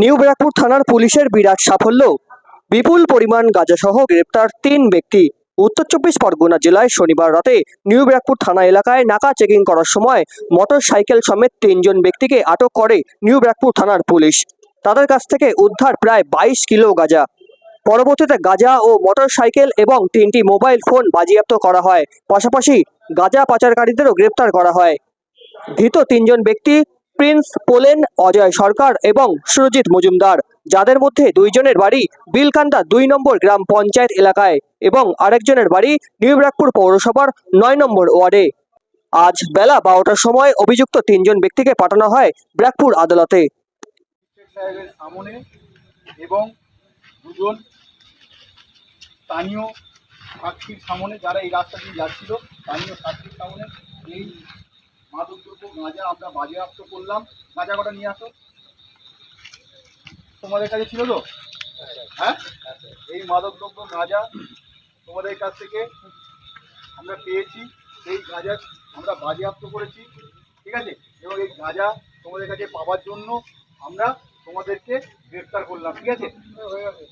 New Barrackpore থানার পুলিশের বিরাট সাফল্য। বিপুল পরিমাণ গাঁজাসহ গ্রেপ্তার তিন ব্যক্তি। উত্তর চব্বিশ পরগনা জেলায় শনিবার রাতে নিউ ব্যারাকপুর থানা এলাকায় নাকা চেকিং করার সময় মোটর সাইকেল সমেত তিনজন ব্যক্তিকে আটক করে নিউ ব্যারাকপুর থানার পুলিশ। তাদের কাছ থেকে উদ্ধার প্রায় বাইশ কিলো গাঁজা। পরবর্তীতে গাঁজা ও মোটর সাইকেল এবং তিনটি মোবাইল ফোন বাজেয়াপ্ত করা হয়। পাশাপাশি গাঁজা পাচারকারীদেরও গ্রেপ্তার করা হয়। ধৃত তিনজন ব্যক্তি প্রিন্স পোলেন, অজয় সরকার এবং সুরজিৎ মজুমদার, যাদের মধ্যে দুইজনের বাড়ি বিলকান্দা দুই নম্বর গ্রাম পঞ্চায়েত এলাকায় এবং আরেকজনের বাড়ি নিউ ব্যারাকপুর পৌরসভার নয় নম্বর ওয়ার্ডে। আজ বেলা বারোটার সময় অভিযুক্ত তিনজন ব্যক্তিকে পাঠানো হয় ব্যারাকপুর আদালতে। এবং দুজন স্থানীয় সাক্ষীর সামনে, যারা এই রাস্তা দিয়ে যাচ্ছিল, স্থানীয় সাক্ষীর সামনে এই গাঁজা আমরা বাজেয়াপ্ত করলাম। গাঁজা কটা নিয়ে আসো। তোমাদের কাছে ছিল তো? হ্যাঁ? এই মাদকদ্রব্য গাঁজা তোমাদের কাছ থেকে আমরা পেয়েছি। এই গাঁজা আমরা বাজেয়াপ্ত করেছি। ঠিক আছে? এবং এই গাঁজা তোমাদের কাছে পাওয়ার জন্য আমরা তোমাদেরকে গ্রেফতার করলাম। ঠিক আছে? হয়ে গেছে